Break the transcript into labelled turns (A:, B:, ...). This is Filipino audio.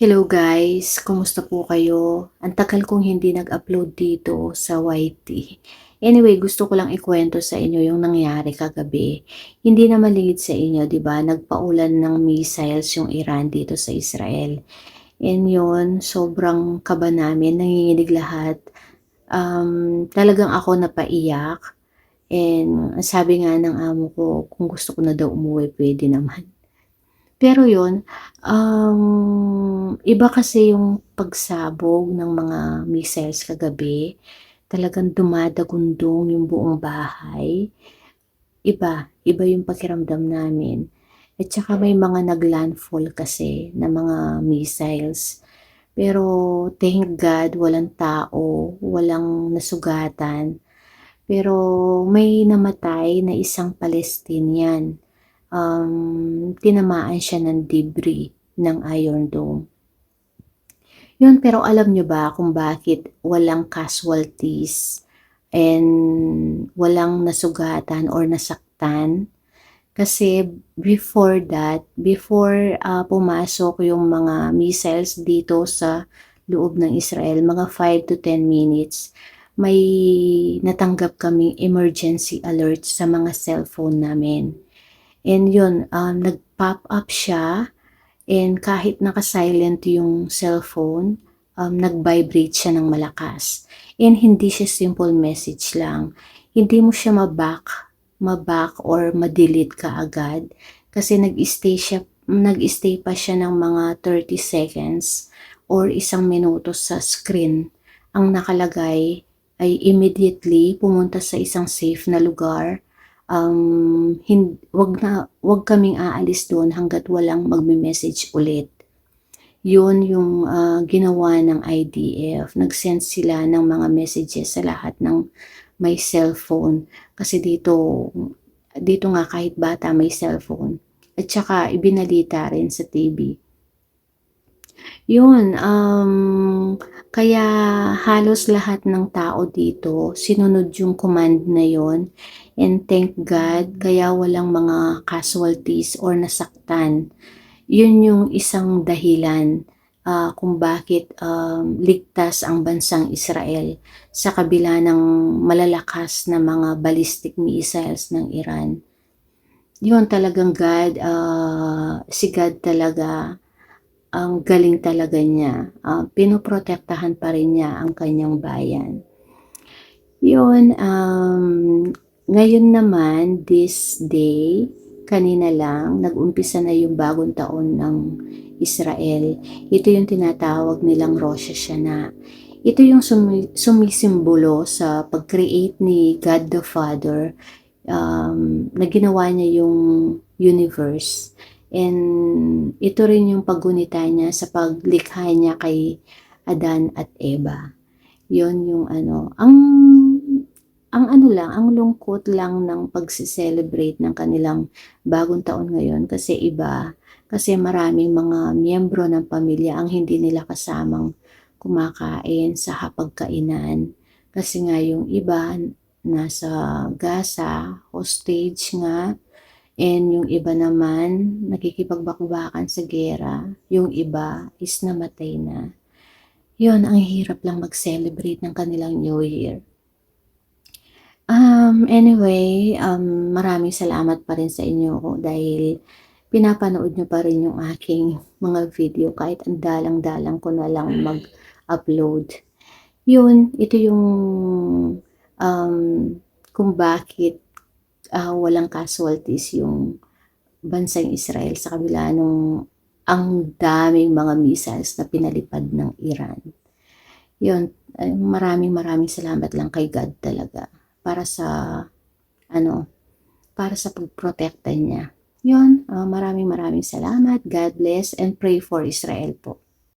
A: Hello guys, kumusta po kayo? Ang tagal kong hindi nag-upload dito sa YT. Anyway, gusto ko lang ikwento sa inyo yung nangyari kagabi. Hindi na malingid sa inyo, di ba? Nagpaulan ng missiles yung Iran dito sa Israel. And yun, sobrang kaba namin, nanginginig lahat. Um, talagang ako napaiyak. And sabi nga ng amo ko, kung gusto ko na daw umuwi, pwede naman. Pero yun, um, iba kasi yung pagsabog ng mga missiles kagabi. Talagang dumadagundong yung buong bahay. Iba, iba yung pakiramdam namin. At saka may mga naglandfall kasi na mga missiles. Pero thank God, walang tao, walang nasugatan. Pero may namatay na isang Palestinian um, tinamaan siya ng debris ng Iron Dome. Yun, pero alam nyo ba kung bakit walang casualties and walang nasugatan or nasaktan? Kasi before that, before uh, pumasok yung mga missiles dito sa loob ng Israel, mga 5 to 10 minutes, may natanggap kaming emergency alert sa mga cellphone namin. And yun, um, nag-pop up siya and kahit naka-silent yung cellphone, um, nag-vibrate siya ng malakas. And hindi siya simple message lang. Hindi mo siya maback, maback or ma-delete ka agad kasi nag-stay siya nag-stay pa siya ng mga 30 seconds or isang minuto sa screen. Ang nakalagay ay immediately pumunta sa isang safe na lugar um, hin, wag na wag kaming aalis doon hanggat walang magme-message ulit. Yun yung uh, ginawa ng IDF. Nag-send sila ng mga messages sa lahat ng may cellphone. Kasi dito, dito nga kahit bata may cellphone. At saka ibinalita rin sa TV. Yun, um, kaya halos lahat ng tao dito sinunod yung command na yon And thank God, kaya walang mga casualties or nasaktan. Yun yung isang dahilan uh, kung bakit um, ligtas ang bansang Israel sa kabila ng malalakas na mga ballistic missiles ng Iran. Yun talagang God, uh, si God talaga, ang galing talaga niya. Uh, pinoprotektahan pa rin niya ang kanyang bayan. Yun, um, ngayon naman, this day, kanina lang, nag-umpisa na yung bagong taon ng Israel. Ito yung tinatawag nilang Rosh Hashanah. Ito yung sumi- sumisimbolo sa pag-create ni God the Father um, na ginawa niya yung universe. And ito rin yung paggunita niya sa paglikha niya kay Adan at Eva. Yon yung ano. Ang ang ano lang, ang lungkot lang ng pagse-celebrate ng kanilang bagong taon ngayon kasi iba, kasi maraming mga miyembro ng pamilya ang hindi nila kasamang kumakain sa hapagkainan. Kasi nga yung iba nasa Gaza, hostage nga, and yung iba naman nakikipagbakbakan sa gera, yung iba is namatay na. Yun, ang hirap lang mag-celebrate ng kanilang New Year. Um, anyway, um, maraming salamat pa rin sa inyo dahil pinapanood nyo pa rin yung aking mga video kahit ang dalang-dalang ko na lang mag-upload. Yun, ito yung um, kung bakit uh, walang casualties yung bansang Israel sa kabila nung ang daming mga missiles na pinalipad ng Iran. Yun, maraming maraming salamat lang kay God talaga para sa ano para sa pagprotekta niya. Yun, uh, maraming maraming salamat. God bless and pray for Israel po.